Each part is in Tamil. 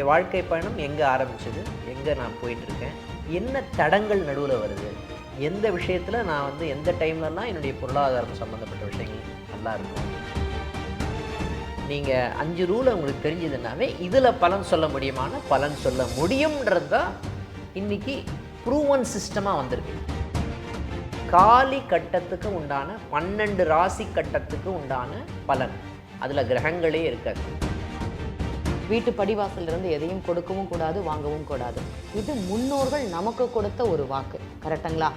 என்னுடைய வாழ்க்கை பயணம் எங்கே ஆரம்பிச்சது? எங்கே நான் போயிட்டுருக்கேன்? என்ன தடங்கள் நடுவில் வருது? எந்த விஷயத்தில் நான் வந்து எந்த டைம்லலாம் என்னுடைய பொருளாதாரம் சம்மந்தப்பட்ட விஷயங்கள் நல்லா இருக்கும்? நீங்கள் அஞ்சு ரூலை உங்களுக்கு தெரிஞ்சதுனாவே இதில் பலன் சொல்ல முடியுமான பலன் சொல்ல முடியும்ன்றது தான் இன்றைக்கி ப்ரூவன் சிஸ்டமாக வந்திருக்கு. காலி கட்டத்துக்கு உண்டான பன்னெண்டு ராசி கட்டத்துக்கு உண்டான பலன். அதில் கிரகங்களே இருக்காது. வீட்டு படிவாசல்ல இருந்து எதையும் கொடுக்கவும் கூடாது வாங்கவும் கூடாது. இது முன்னோர்கள் நமக்கு கொடுத்த ஒரு வாக்கு. கரெக்டுங்களா?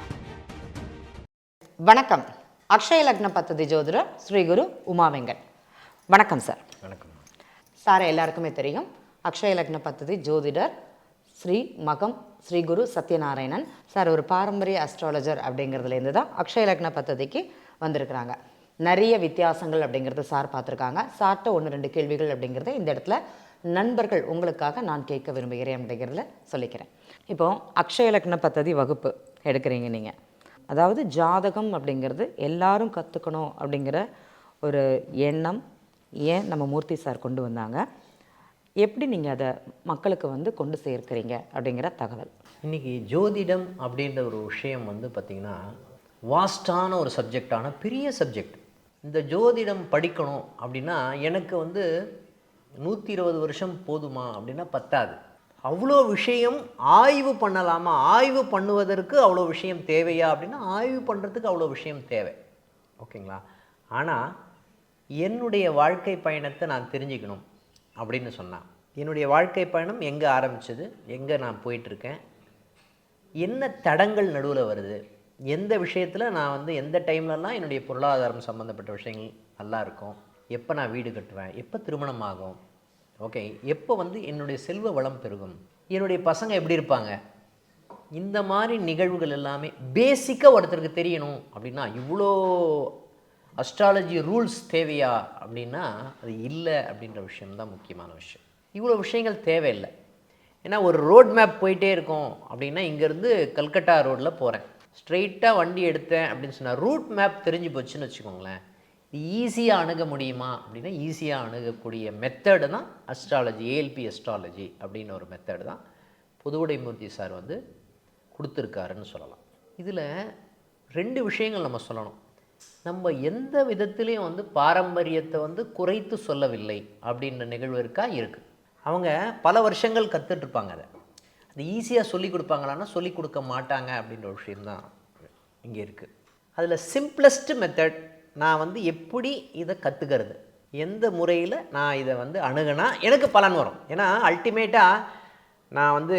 வணக்கம். அக்ஷய லக்ன பத்ததி ஜோதிடர் ஸ்ரீ குரு உமா வெங்கட். வணக்கம் சார். வணக்கம். சார் எல்லாருக்குமே தெரியும். அக்ஷய லக்ன பத்ததி ஜோதிடர் ஸ்ரீ மகம் ஸ்ரீ குரு சத்யநாராயணன். சார் ஒரு பாரம்பரிய அஸ்ட்ராலஜர் அப்படிங்கிறதுலேருந்து தான் அக்ஷய லக்ன பத்ததிக்கு வந்திருக்கிறாங்க. நிறைய வித்தியாசங்கள் அப்படிங்கிறது சார் பார்த்துருக்காங்க. சார்ட்ட ஒன்று ரெண்டு கேள்விகள் அப்படிங்கிறத இந்த இடத்துல நண்பர்கள் உங்களுக்காக நான் கேட்க விரும்புகிறேன் அப்படிங்கிறத சொல்லிக்கிறேன். இப்போ அக்ஷய லக்ன பத்ததி வகுப்பு எடுக்கிறீங்க நீங்கள் அதாவது ஜாதகம் அப்படிங்கிறது எல்லாரும் கற்றுக்கணும் அப்படிங்கிற ஒரு எண்ணம் ஏன் நம்ம மூர்த்தி சார் கொண்டு வந்தாங்க? எப்படி நீங்கள் அதை மக்களுக்கு வந்து கொண்டு சேர்க்கிறீங்க அப்படிங்கிற தகவல். இன்னைக்கு ஜோதிடம் அப்படின்ற ஒரு விஷயம் வந்து பார்த்திங்கன்னா வாஸ்டான ஒரு சப்ஜெக்டான பெரிய சப்ஜெக்ட் இந்த ஜோதிடம் படிக்கணும் அப்படின்னா எனக்கு வந்து நூற்றி இருபது வருஷம் போதுமா அப்படின்னா பத்தாது. அவ்வளோ விஷயம் ஆய்வு பண்ணலாமா? ஆய்வு பண்ணுவதற்கு அவ்வளோ விஷயம் தேவையா அப்படின்னா ஆய்வு பண்ணுறதுக்கு அவ்வளோ விஷயம் தேவை. ஓகேங்களா? ஆனால் என்னுடைய வாழ்க்கை பயணத்தை நான் தெரிஞ்சுக்கணும் அப்படின்னு சொன்னான் என்னுடைய வாழ்க்கை பயணம் எங்கே ஆரம்பித்தது எங்கே நான் போயிட்டுருக்கேன்? என்ன தடங்கள் நடுவில் வருது? எந்த விஷயத்தில் நான் வந்து எந்த டைம்லலாம் என்னுடைய பொருளாதாரம் சம்மந்தப்பட்ட விஷயங்கள் நல்லா இருக்கும்? எப்போ நான் வீடு கட்டுவேன்? எப்போ திருமணம் ஆகும்? ஓகே எப்போ வந்து என்னுடைய செல்வ வளம் பெருகும்? என்னுடைய பசங்க எப்படி இருப்பாங்க? இந்த மாதிரி நிகழ்வுகள் எல்லாமே பேசிக்காக ஒருத்தருக்கு தெரியணும் அப்படின்னா இவ்வளோ அஸ்ட்ராலஜி ரூல்ஸ் தேவையா அப்படின்னா அது இல்லை அப்படின்ற விஷயம்தான் முக்கியமான விஷயம். இவ்வளோ விஷயங்கள் தேவையில்லை. ஏன்னா ஒரு ரோட் மேப் போயிட்டே இருக்கும் அப்படின்னா இங்கேருந்து கல்கட்டா ரோட்டில் போகிறேன் ஸ்ட்ரெயிட்டாக வண்டி எடுத்தேன் அப்படின்னு சொன்னால் ரூட் மேப் தெரிஞ்சு போச்சுன்னு வச்சுக்கோங்களேன். ஈஸியாக அணுக முடியுமா? அப்படின்னா ஈஸியாக அணுகக்கூடிய மெத்தடு தான் அஸ்ட்ராலஜி ஏஎல்பி அஸ்ட்ராலஜி அப்படின்னு ஒரு மெத்தடு தான் புதுவுடைமூர்த்தி சார் வந்து கொடுத்துருக்காருன்னு சொல்லலாம். இதில் ரெண்டு விஷயங்கள் நம்ம சொல்லணும். நம்ம எந்த விதத்துலேயும் வந்து பாரம்பரியத்தை வந்து குறைத்து சொல்லவில்லை அப்படின்ற நிகழ்வு இருக்கா? இருக்குது அவங்க பல வருஷங்கள் கற்றுட்ருப்பாங்க அதை. அது ஈஸியாக சொல்லிக் கொடுப்பாங்களான்னா சொல்லிக் கொடுக்க மாட்டாங்க அப்படின்ற ஒரு விஷயம்தான் இங்கே இருக்குது அதில் சிம்பிளஸ்ட் மெத்தட் நான் வந்து எப்படி இதை கற்றுக்கிறது எந்த முறையில் நான் இதை வந்து அணுகுனா எனக்கு பலன் வரும். ஏன்னா அல்டிமேட்டாக நான் வந்து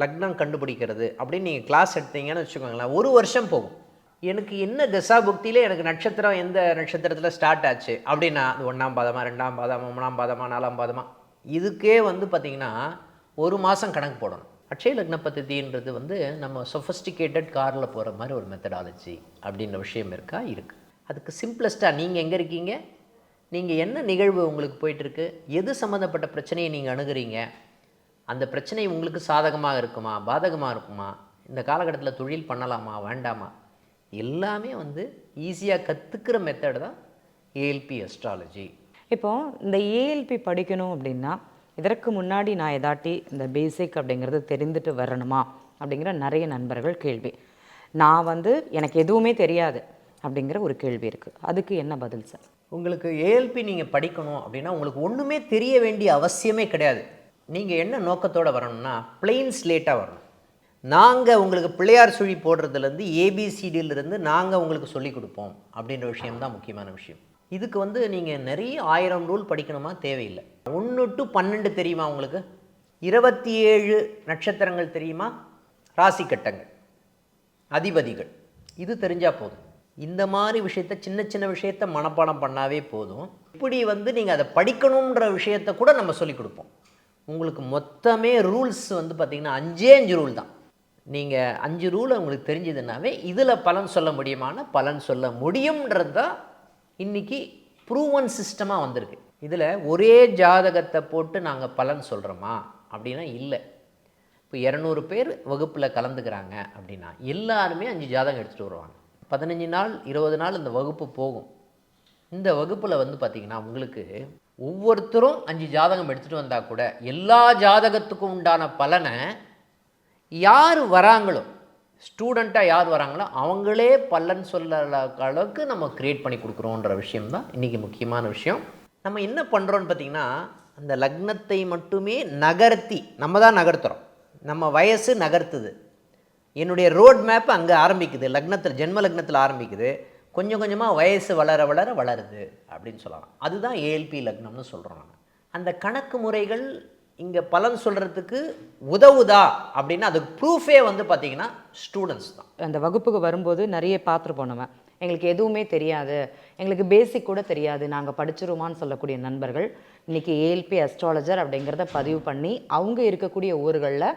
லக்னம் கண்டுபிடிக்கிறது அப்படின்னு நீங்கள் கிளாஸ் எடுத்தீங்கன்னு வச்சுக்கோங்களேன் ஒரு வருஷம் போகும். எனக்கு என்ன தசாபுக்தியில் எனக்கு நட்சத்திரம் எந்த நட்சத்திரத்தில் ஸ்டார்ட் ஆச்சு அப்படின்னா அது ஒன்றாம் பாதமா ரெண்டாம் பாதமா மூணாம் பாதமா நாலாம் பாதமா இதுக்கே வந்து பார்த்திங்கன்னா ஒரு மாதம் கணக்கு போடணும். அட்சய லக்ன பദ്ധதின்றது வந்து நம்ம சொஃபஸ்டிகேட்டட் காரில் போகிற மாதிரி ஒரு மெத்தடாலஜி அப்படின்ற விஷயம் இருக்கா? இருக்குது அதுக்கு சிம்பிளஸ்ட்டாக நீங்கள் எங்கே இருக்கீங்க? நீங்கள் என்ன நிகழ்வு உங்களுக்கு போயிட்டுருக்கு? எது சம்மந்தப்பட்ட பிரச்சனையை நீங்கள் அணுகுறீங்க? அந்த பிரச்சனை உங்களுக்கு சாதகமாக இருக்குமா? பாதகமாக இருக்குமா? இந்த காலகட்டத்தில் தொழில் பண்ணலாமா? வேண்டாமா? எல்லாமே வந்து ஈஸியாக கற்றுக்கிற மெத்தடு தான் ஏஎல்பி அஸ்ட்ராலஜி இப்போது இந்த ஏஎல்பி படிக்கணும் அப்படின்னா இதற்கு முன்னாடி நான் எதாட்டி இந்த பேசிக் அப்படிங்கிறது தெரிந்துட்டு வரணுமா? அப்படிங்கிற நிறைய நண்பர்கள் கேள்வி. நான் வந்து எனக்கு எதுவுமே தெரியாது அப்படிங்கிற ஒரு கேள்வி இருக்குது அதுக்கு என்ன பதில் சார் உங்களுக்கு ஏஎல்பி நீங்கள் படிக்கணும் அப்படின்னா உங்களுக்கு ஒன்றுமே தெரிய வேண்டிய அவசியமே கிடையாது. நீங்கள் என்ன நோக்கத்தோடு வரணும்னா பிளெயின் ஸ்லேட்டாக வரணும். நாங்கள் உங்களுக்கு பிள்ளையார் சுழி போடுறதுலேருந்து ஏபிசிடியிலிருந்து நாங்கள் உங்களுக்கு சொல்லிக் கொடுப்போம் அப்படின்ற விஷயம்தான் முக்கியமான விஷயம். இதுக்கு வந்து நீங்கள் நிறைய ஆயிரம் ரூல் படிக்கணுமா? தேவையில்லை. ஒன்று டு பன்னெண்டு தெரியுமா உங்களுக்கு? இருபத்தி ஏழு நட்சத்திரங்கள் தெரியுமா? ராசி கட்டங்கள் அதிபதிகள். இது தெரிஞ்சால் போதும். இந்த மாதிரி விஷயத்த சின்ன சின்ன விஷயத்த மனப்பாடம் பண்ணாவே போதும். இப்படி வந்து நீங்கள் அதை படிக்கணுன்ற விஷயத்த கூட நம்ம சொல்லிக் கொடுப்போம். உங்களுக்கு மொத்தமே ரூல்ஸ் வந்து பார்த்திங்கன்னா அஞ்சே அஞ்சு ரூல் தான். நீங்கள் அஞ்சு ரூல் உங்களுக்கு தெரிஞ்சதுனாவே இதில் பலன் சொல்ல முடியுமான பலன் சொல்ல முடியும்ன்றது தான் இன்றைக்கி ப்ரூவன் சிஸ்டமாக வந்திருக்கு. இதில் ஒரே ஜாதகத்தை போட்டு நாங்கள் பலன் சொல்கிறோமா அப்படின்னா இல்லை. இப்போ இரநூறு பேர் வகுப்பில் கலந்துக்கிறாங்க அப்படின்னா எல்லாருமே அஞ்சு ஜாதகம் எடுத்துகிட்டு வருவாங்க. பதினஞ்சு நாள் இருபது நாள் இந்த வகுப்பு போகும். இந்த வகுப்பில் வந்து பார்த்திங்கன்னா உங்களுக்கு ஒவ்வொருத்தரும் அஞ்சு ஜாதகம் எடுத்துகிட்டு வந்தால் கூட எல்லா ஜாதகத்துக்கும் உண்டான பலனை யார் வராங்களோ ஸ்டூடெண்ட்டாக யார் வராங்களோ அவங்களே பல்லன் சொல்ல அளவுக்கு நம்ம க்ரியேட் பண்ணி கொடுக்குறோன்ற விஷயம் தான் இன்றைக்கி முக்கியமான விஷயம். நம்ம என்ன பண்ணுறோன்னு பார்த்தீங்கன்னா அந்த லக்னத்தை மட்டுமே நகர்த்தி நம்ம தான் நகர்த்துறோம். நம்ம வயசு நகர்த்துது. என்னுடைய ரோட் மேப் அங்கே ஆரம்பிக்குது. லக்னத்தில் ஜென்ம லக்னத்தில் ஆரம்பிக்குது. கொஞ்சம் கொஞ்சமாக வயசு வளர வளர வளருது அப்படின்னு சொல்லலாம். அதுதான் ஏஎல்பி லக்னம்னு சொல்கிறோம் நான் அந்த கணக்கு முறைகள் இங்கே பலன் சொல்கிறதுக்கு உதவுதா அப்படின்னா அதுக்கு ப்ரூஃபே வந்து பார்த்திங்கன்னா ஸ்டூடெண்ட்ஸ் தான். அந்த வகுப்புக்கு வரும்போது நிறைய பார்த்துருப்போம் நம்ம எங்களுக்கு எதுவுமே தெரியாது. எங்களுக்கு பேசிக் கூட தெரியாது. நாங்கள் படிச்சிருமான்னு சொல்லக்கூடிய நண்பர்கள் இன்றைக்கி ஏஎல்பி அஸ்ட்ராலஜர் அப்படிங்கிறத பதிவு பண்ணி அவங்க இருக்கக்கூடிய ஊர்களில்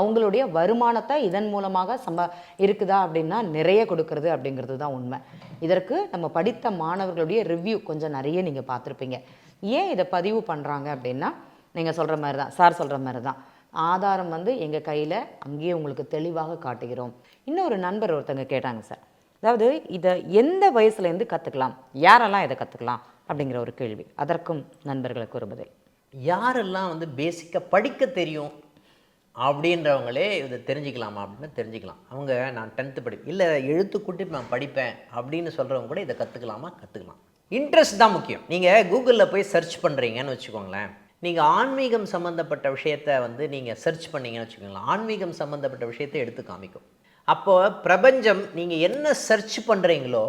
அவங்களுடைய வருமானத்தை இதன் மூலமாக சம்ப இருக்குதா அப்படின்னா நிறைய கொடுக்கறது அப்படிங்கிறது தான் உண்மை. இதற்கு நம்ம படித்த மாணவர்களுடைய ரிவ்யூ கொஞ்சம் நிறைய நீங்கள் பார்த்துருப்பீங்க. ஏன் இதை பதிவு பண்ணுறாங்க அப்படின்னா நீங்கள் சொல்கிற மாதிரி தான் சார் சொல்கிற மாதிரி தான் ஆதாரம் வந்து எங்கள் கையில் அங்கேயே உங்களுக்கு தெளிவாக காட்டுகிறோம். இன்னொரு நண்பர் ஒருத்தங்க கேட்டாங்க சார். அதாவது இதை எந்த வயசுலேருந்து கற்றுக்கலாம் யாரெல்லாம் இதை கற்றுக்கலாம் அப்படிங்கிற ஒரு கேள்வி. அதற்கும் நண்பர்களுக்கு ஒரு பதில் யாரெல்லாம் வந்து பேசிக்காக படிக்க தெரியும் அப்படின்றவங்களே இதை தெரிஞ்சுக்கலாமா அப்படின்னு தெரிஞ்சுக்கலாம். அவங்க நான் டென்த்து படி இல்லை எழுத்து கூட்டி நான் படிப்பேன் அப்படின்னு சொல்கிறவங்க கூட இதை கற்றுக்கலாமா கற்றுக்கலாம் இன்ட்ரெஸ்ட் தான் முக்கியம். நீங்கள் கூகுளில் போய் சர்ச் பண்ணுறீங்கன்னு வச்சுக்கோங்களேன். நீங்கள் ஆன்மீகம் சம்மந்தப்பட்ட விஷயத்தை வந்து நீங்கள் சர்ச் பண்ணீங்கன்னு வச்சுக்கோங்களேன். ஆன்மீகம் சம்மந்தப்பட்ட விஷயத்தை எடுத்து காமிக்கும். அப்போ பிரபஞ்சம் நீங்கள் என்ன சர்ச் பண்ணுறீங்களோ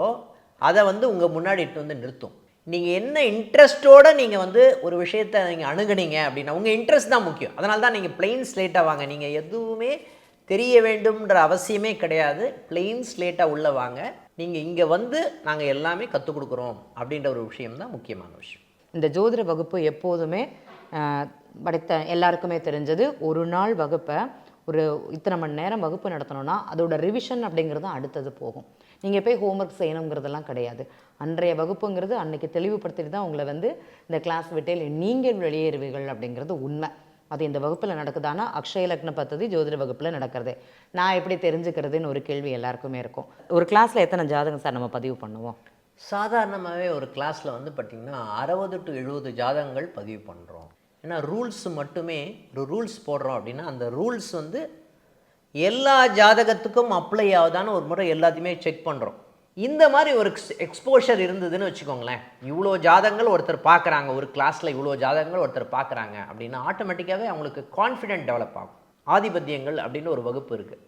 அதை வந்து உங்கள் முன்னாடி இட்டு வந்து நிறுத்தும். நீங்கள் என்ன இன்ட்ரெஸ்ட்டோடு நீங்கள் வந்து ஒரு விஷயத்தை நீங்கள் அணுகுனீங்க அப்படின்னா உங்கள் இன்ட்ரெஸ்ட் தான் முக்கியம். அதனால தான் நீங்கள் பிளெயின் ஸ்லேட்டாக வாங்க. நீங்கள் எதுவுமே தெரிய வேண்டும்ன்ற அவசியமே கிடையாது. பிளெயின் ஸ்லேட்டாக உள்ளே வாங்க. நீங்கள் இங்கே வந்து நாங்கள் எல்லாமே கற்றுக் கொடுக்குறோம் அப்படின்ற ஒரு விஷயம் தான் முக்கியமான விஷயம். இந்த ஜோதிட வகுப்பு எப்போதுமே படைத்த படித்த எல்லாருக்குமே தெரிஞ்சது ஒரு நாள் வகுப்பை ஒரு இத்தனை மணி நேரம் வகுப்பு நடத்தணும்னா அதோட ரிவிஷன் அப்படிங்கிறது அடுத்தது போகும். நீங்கள் போய் ஹோம்ஒர்க் செய்யணுங்கிறதெல்லாம் கிடையாது. அன்றைய வகுப்புங்கிறது அன்னைக்கு தெளிவுபடுத்திட்டு தான் உங்களை வந்து இந்த கிளாஸ் விட்டில் நீங்கள் வெளியேறுவீர்கள் அப்படிங்கிறது உண்மை. அது இந்த வகுப்பில் நடக்குதானா? அக்ஷய லக்ன பத்ததி ஜோதிட வகுப்பில் நடக்கிறது. நான் எப்படி தெரிஞ்சுக்கிறதுன்னு ஒரு கேள்வி எல்லாருக்குமே இருக்கும். ஒரு கிளாஸில் எத்தனை ஜாதகம் சார் நம்ம பதிவு பண்ணுவோம்? சாதாரணமாகவே ஒரு கிளாஸில் வந்து பார்த்திங்கன்னா அறுபது டு எழுபது ஜாதகங்கள் பதிவு பண்ணுறோம் ஏன்னா ரூல்ஸ் மட்டுமே ஒரு ரூல்ஸ் போடுறோம் அப்படின்னா அந்த ரூல்ஸ் வந்து எல்லா ஜாதகத்துக்கும் அப்ளை ஆகுதான்னு ஒரு முறை எல்லாத்தையுமே செக் பண்ணுறோம் இந்த மாதிரி ஒரு எக்ஸ்போஷர் இருந்ததுன்னு வச்சுக்கோங்களேன். இவ்வளோ ஜாதகங்கள் ஒருத்தர் பார்க்குறாங்க ஒரு கிளாஸில் இவ்வளோ ஜாதகங்கள் ஒருத்தர் பார்க்குறாங்க அப்படின்னா ஆட்டோமேட்டிக்காகவே அவங்களுக்கு கான்ஃபிடென்ட் டெவலப் ஆகும். ஆதிபத்தியங்கள் அப்படின்னு ஒரு வகுப்பு இருக்குது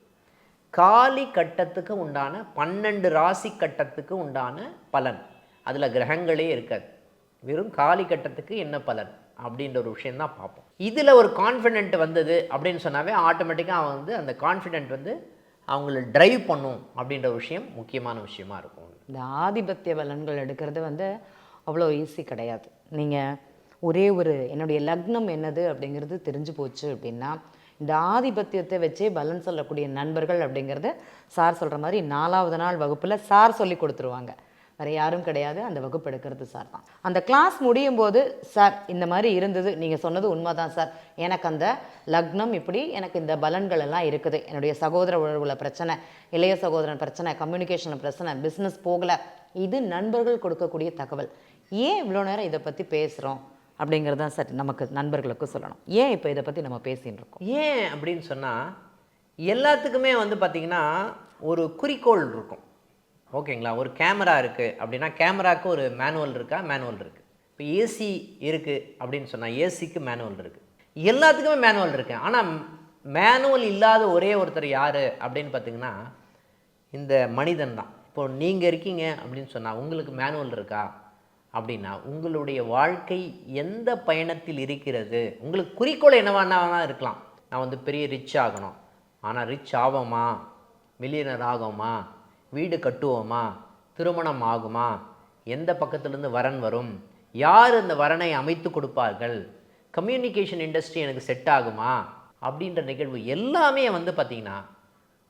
காலி கட்டத்துக்கு உண்டான பன்னெண்டு ராசி கட்டத்துக்கு உண்டான பலன். அதில் கிரகங்களே இருக்காது. வெறும் காலி கட்டத்துக்கு என்ன பலன்? அப்படின்ற ஒரு விஷயம் தான் பார்ப்போம். இதில் ஒரு கான்ஃபிடென்ட் வந்தது அப்படின்னு சொன்னாவே ஆட்டோமேட்டிக்காக அவன் வந்து அந்த கான்ஃபிடென்ட் வந்து அவங்கள ட்ரைவ் பண்ணும் அப்படின்ற ஒரு விஷயம் முக்கியமான விஷயமா இருக்கும். இந்த ஆதிபத்திய பலன்கள் எடுக்கிறது வந்து அவ்வளோ ஈஸி கிடையாது. நீங்கள் ஒரே ஒரு என்னுடைய லக்னம் என்னது அப்படிங்கிறது தெரிஞ்சு போச்சு அப்படின்னா இந்த ஆதிபத்தியத்தை வச்சே பலன் சொல்லக்கூடிய நண்பர்கள் அப்படிங்கிறது சார் சொல்கிற மாதிரி நாலாவது நாள் வகுப்பில் சார் சொல்லி கொடுத்துருவாங்க. வேறு யாரும் கிடையாது. அந்த வகுப்பு எடுக்கிறது சார் தான். அந்த கிளாஸ் முடியும் போது சார் இந்த மாதிரி இருந்தது. நீங்கள் சொன்னது உண்மை தான் சார். எனக்கு அந்த லக்னம் இப்படி எனக்கு இந்த பலன்கள் எல்லாம் இருக்குது. என்னுடைய சகோதர உறவுல பிரச்சனை இளைய சகோதரன் பிரச்சனை கம்யூனிகேஷன் பிரச்சனை பிஸ்னஸ் போகலை. இது நண்பர்கள் கொடுக்கக்கூடிய தகவல். ஏன் இவ்வளோ நேரம் இதை பற்றி பேசுகிறோம் அப்படிங்கிறது தான் சார் நமக்கு நண்பர்களுக்கும் சொல்லணும். ஏன் இப்போ இதை பற்றி நம்ம பேசின்னு இருக்கோம்? ஏன் அப்படின்னு சொன்னால் எல்லாத்துக்குமே வந்து பார்த்திங்கன்னா ஒரு குறிக்கோள் இருக்கும். ஓகேங்களா? ஒரு கேமரா இருக்குது அப்படின்னா கேமராவுக்கு ஒரு மேனுவல் இருக்கா? மேனுவல் இருக்குது இப்போ ஏசி இருக்குது அப்படின்னு சொன்னால் ஏசிக்கு மேனுவல் இருக்குது எல்லாத்துக்குமே மேனுவல் இருக்குது ஆனால் மேனுவல் இல்லாத ஒரே ஒருத்தர் யார் அப்படின்னு பார்த்தீங்கன்னா இந்த மனிதன் தான் இப்போ நீங்கள் இருக்கீங்க அப்படின்னு சொன்னால் உங்களுக்கு மேனுவல் இருக்கா? அப்படின்னா உங்களுடைய வாழ்க்கை எந்த பயணத்தில் இருக்கிறது? உங்களுக்கு குறிக்கோள் என்னவானா இருக்கலாம். நான் வந்து பெரிய ரிச் ஆகணும். ஆனால் ரிச் ஆவோமா? மில்லியனர் ஆகுமா? வீடு கட்டுவோமா? திருமணம் ஆகுமா? எந்த பக்கத்துலேருந்து வரன் வரும்? யார் இந்த வரனை அமைத்து கொடுப்பார்கள்? கம்யூனிகேஷன் இண்டஸ்ட்ரி எனக்கு செட் ஆகுமா? அப்படின்ற நிகழ்வு எல்லாமே வந்து பார்த்திங்கன்னா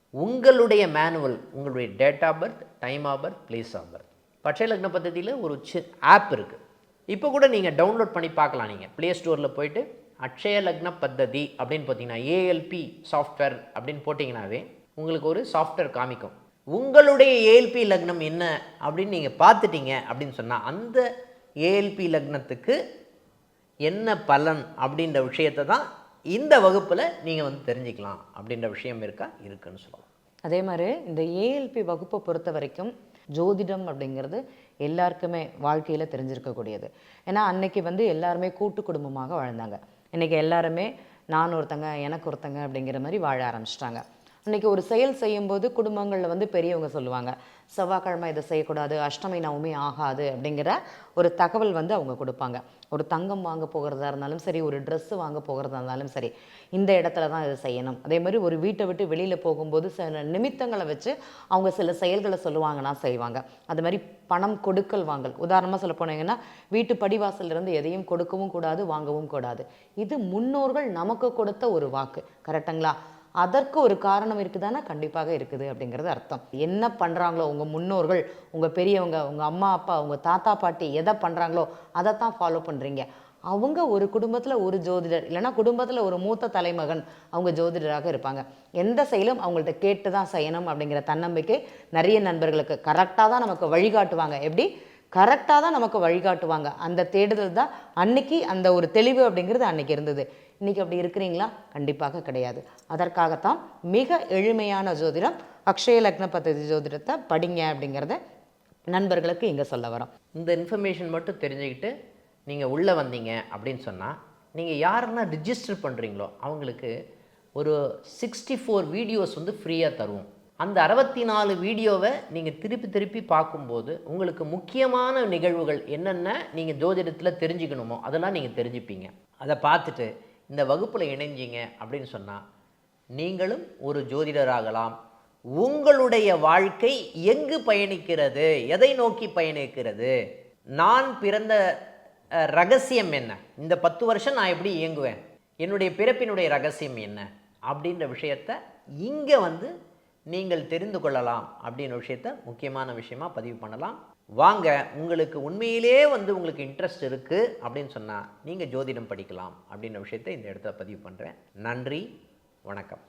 உங்களுடைய மேனுவல் உங்களுடைய date of birth time of birth place of birth பட்ச லக்ன பദ്ധதியில் ஒரு சி ஆப் இருக்குது இப்போ கூட நீங்கள் டவுன்லோட் பண்ணி பார்க்கலாம் நீங்கள் ப்ளே ஸ்டோரில் போயிட்டு அக்ஷய லக்ன பத்ததி அப்படின்னு பார்த்தீங்கன்னா ஏஎல்பி சாஃப்ட்வேர் அப்படின்னு போட்டிங்கனாவே உங்களுக்கு ஒரு சாஃப்ட்வேர் காமிக்கும். உங்களுடைய ஏஎல்பி லக்னம் என்ன அப்படின்னு நீங்கள் பார்த்துட்டீங்க அப்படின்னு சொன்னால் அந்த ஏஎல்பி லக்னத்துக்கு என்ன பலன் அப்படின்ற விஷயத்தை தான் இந்த வகுப்பில் நீங்கள் வந்து தெரிஞ்சுக்கலாம் அப்படின்ற விஷயம் இருக்கா இருக்குன்னு சொல்லலாம் அதே மாதிரி இந்த ஏஎல்பி வகுப்பை பொறுத்த வரைக்கும் ஜோதிடம் அப்படிங்கிறது எல்லாருக்குமே வாழ்க்கையில் தெரிஞ்சிருக்கக்கூடியது. ஏன்னா அன்னைக்கு வந்து எல்லாருமே கூட்டு குடும்பமாக வாழ்ந்தாங்க. இன்னைக்கு எல்லாருமே நான் ஒருத்தங்க எனக்கு ஒருத்தங்க அப்படிங்கிற மாதிரி வாழ ஆரம்பிச்சிட்டாங்க. அன்னைக்கு ஒரு செயல் செய்யும்போது குடும்பங்களில் வந்து பெரியவங்க சொல்லுவாங்க செவ்வாய்க்கிழமை இதை செய்யக்கூடாது அஷ்டமி நவமி ஆகாது அப்படிங்கிற ஒரு தகவல் வந்து அவங்க கொடுப்பாங்க. ஒரு தங்கம் வாங்க போகிறதா இருந்தாலும் சரி ஒரு ட்ரெஸ்ஸு வாங்க போகிறதா இருந்தாலும் சரி இந்த இடத்துல தான் இதை செய்யணும். அதே மாதிரி ஒரு வீட்டை விட்டு வெளியில் போகும்போது சில நிமித்தங்களை வச்சு அவங்க சில செயல்களை சொல்லுவாங்கன்னா செய்வாங்க. அது மாதிரி பணம் கொடுக்கல் வாங்கல். உதாரணமாக சொல்ல போனீங்கன்னா வீட்டு படிவாசலிருந்து எதையும் கொடுக்கவும் கூடாது வாங்கவும் கூடாது. இது முன்னோர்கள் நமக்கு கொடுத்த ஒரு வாக்கு. கரெக்டுங்களா? அதற்கு ஒரு காரணம் இருக்குதானா? கண்டிப்பாக இருக்குது அப்படிங்கிறது அர்த்தம். என்ன பண்ணுறாங்களோ உங்கள் முன்னோர்கள் உங்கள் பெரியவங்க உங்கள் அம்மா அப்பா உங்கள் தாத்தா பாட்டி எதை பண்ணுறாங்களோ அதை தான் ஃபாலோ பண்ணுறீங்க அவங்க ஒரு குடும்பத்தில் ஒரு ஜோதிடர் இல்லைன்னா குடும்பத்தில் ஒரு மூத்த தலைமகன் அவங்க ஜோதிடராக இருப்பாங்க. எந்த செயலும் அவங்கள்ட்ட கேட்டு தான் செய்யணும் அப்படிங்கிற தன்னம்பிக்கை நிறைய நண்பர்களுக்கு கரெக்டாக தான் நமக்கு வழிகாட்டுவாங்க. எப்படி? கரெக்டாக தான் நமக்கு வழிகாட்டுவாங்க. அந்த தேடுதல் தான் அன்னைக்கு அந்த ஒரு தெளிவு அப்படிங்கிறது அன்னைக்கு இருந்தது. இன்றைக்கி அப்படி இருக்கிறீங்களா? கண்டிப்பாக கிடையாது. அதற்காகத்தான் மிக எளிமையான ஜோதிடம் அக்ஷய லக்ன பத்திரி ஜோதிடத்தை படிங்க அப்படிங்கிறத நண்பர்களுக்கு இங்கே சொல்ல வரோம். இந்த இன்ஃபர்மேஷன் மட்டும் தெரிஞ்சுக்கிட்டு நீங்கள் உள்ளே வந்தீங்க அப்படின்னு சொன்னால் நீங்கள் யாரெல்லாம் ரிஜிஸ்டர் பண்ணுறீங்களோ அவங்களுக்கு ஒரு சிக்ஸ்டி ஃபோர் வீடியோஸ் வந்து ஃப்ரீயாக தருவோம். அந்த அறுபத்தி நாலு வீடியோவை நீங்கள் திருப்பி திருப்பி பார்க்கும்போது உங்களுக்கு முக்கியமான நிகழ்வுகள் என்னென்ன நீங்கள் ஜோதிடத்தில் தெரிஞ்சுக்கணுமோ அதெல்லாம் நீங்கள் தெரிஞ்சுப்பீங்க. அதை பார்த்துட்டு இந்த வகுப்பில் இணைஞ்சீங்க அப்படின்னு சொன்னால் நீங்களும் ஒரு ஜோதிடராகலாம். உங்களுடைய வாழ்க்கை எங்கு பயணிக்கிறது? எதை நோக்கி பயணிக்கிறது? நான் பிறந்த ரகசியம் என்ன? இந்த பத்து வருஷம் நான் எப்படி இயங்குவேன்? என்னுடைய பிறப்பினுடைய ரகசியம் என்ன? அப்படின்ற விஷயத்த இங்கே வந்து நீங்கள் தெரிந்து கொள்ளலாம் அப்படின்ற விஷயத்த முக்கியமான விஷயமா பதிவு பண்ணலாம். வாங்க உங்களுக்கு உண்மையிலே வந்து உங்களுக்கு இன்ட்ரெஸ்ட் இருக்குது அப்படின்னு சொன்னால் நீங்கள் ஜோதிடம் படிக்கலாம் அப்படின்ற விஷயத்தை இந்த இடத்துல பதிவு பண்ணுறேன் நன்றி வணக்கம்.